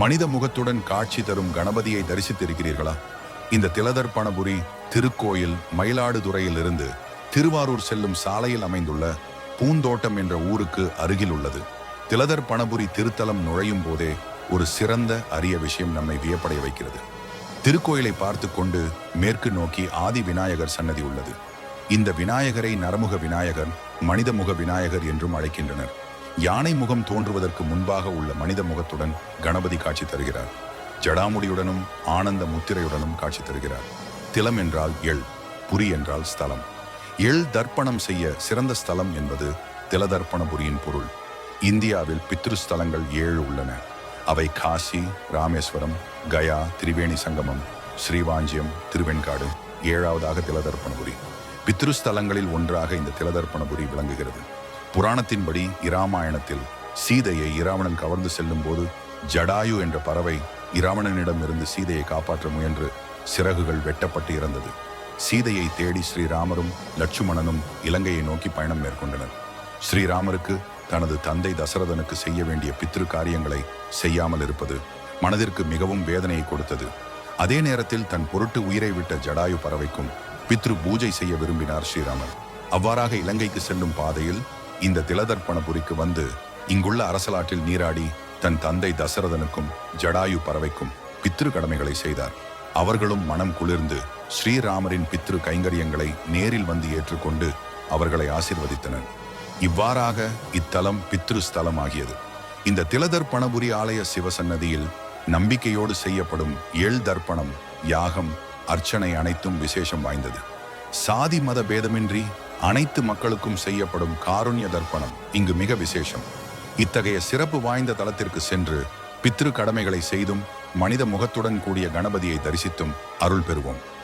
மனித முகத்துடன் காட்சி தரும் கணபதியை தரிசித்திருக்கிறீர்களா? இந்த திலதர்பணபுரி திருக்கோயில் மயிலாடுதுறையிலிருந்து திருவாரூர் செல்லும் சாலையில் அமைந்துள்ள பூந்தோட்டம் என்ற ஊருக்கு அருகில் உள்ளது. திலதர்ப்பணபுரி திருத்தலம் நுழையும் போதே ஒரு சிறந்த அரிய விஷயம் நம்மை வியப்படைய வைக்கிறது. திருக்கோயிலை பார்த்து கொண்டு மேற்கு நோக்கி ஆதி விநாயகர் சன்னதி உள்ளது. இந்த விநாயகரை நரமுக விநாயகர் மனிதமுக விநாயகர் என்றும் அழைக்கின்றனர். யானை முகம் தோன்றுவதற்கு முன்பாக உள்ள மனித முகத்துடன் கணபதி காட்சி தருகிறார். ஜடாமுடியுடனும் ஆனந்த முத்திரையுடனும் காட்சி தருகிறார். திலம் என்றால் எள் புரி என்றால் ஸ்தலம். எள் தர்ப்பணம் செய்ய சிறந்த ஸ்தலம் என்பது திலதர்ப்பணபுரியின் பொருள். இந்தியாவில் பித்ரு ஸ்தலங்கள் ஏழு உள்ளன. அவை காசி ராமேஸ்வரம் கயா திரிவேணி சங்கமம் ஸ்ரீவாஞ்சியம் திருவெண்காடு ஏழாவதாக திலதர்ப்பணபுரி பித்ருஸ்தலங்களில் ஒன்றாக இந்த திலதர்ப்பணபுரி விளங்குகிறது. புராணத்தின்படி இராமாயணத்தில் சீதையை இராவணன் கவர்ந்து செல்லும் போது ஜடாயு என்ற பறவை இராவணனிடம் இருந்து சீதையை காப்பாற்ற முயன்று சிறகுகள் வெட்டப்பட்டு இறந்தது. சீதையை தேடி ஸ்ரீராமரும் லட்சுமணனும் இலங்கையை நோக்கி பயணம் மேற்கொண்டனர். ஸ்ரீராமருக்கு தனது தந்தை தசரதனுக்கு செய்ய வேண்டிய பித்ரு காரியங்களை செய்யாமல் இருப்பது மனதிற்கு மிகவும் வேதனையை கொடுத்தது. அதே நேரத்தில் தன் பொருட்டு உயிரை விட்ட ஜடாயு பறவைக்கும் பித்ரு பூஜை செய்ய விரும்பினார் ஸ்ரீராமர். அவ்வாறாக இலங்கைக்கு செல்லும் பாதையில் இந்த திலதர்ப்பணபுரிக்கு வந்து இங்குள்ள அரசலாற்றில் நீராடி தன் தந்தை தசரதனுக்கும் ஜடாயு பறவைக்கும் பித்ரு கடமைகளை செய்தார். அவர்களும் மனம் குளிர்ந்து ஸ்ரீராமரின் பித்ரு கைங்கரியங்களை நேரில் வந்து ஏற்றுக்கொண்டு அவர்களை ஆசிர்வதித்தனர். இவ்வாறாக இத்தலம் பித்ரு ஸ்தலம் ஆகியது இந்த திலதர்ப்பணபுரி ஆலய சிவசன்னதியில் நம்பிக்கையோடு செய்யப்படும் எள் தர்ப்பணம் யாகம் அர்ச்சனை அனைத்தும் விசேஷம் வாய்ந்தது. சாதி மத பேதமின்றி அனைத்து மக்களுக்கும் செய்யப்படும் காருண்ய தர்ப்பணம் இங்கு மிக விசேஷம். இத்தகைய சிறப்பு வாய்ந்த தலத்திற்கு சென்று பித்ரு கடமைகளை செய்தும் மனித முகத்துடன் கூடிய கணபதியை தரிசித்தும் அருள் பெறுவோம்.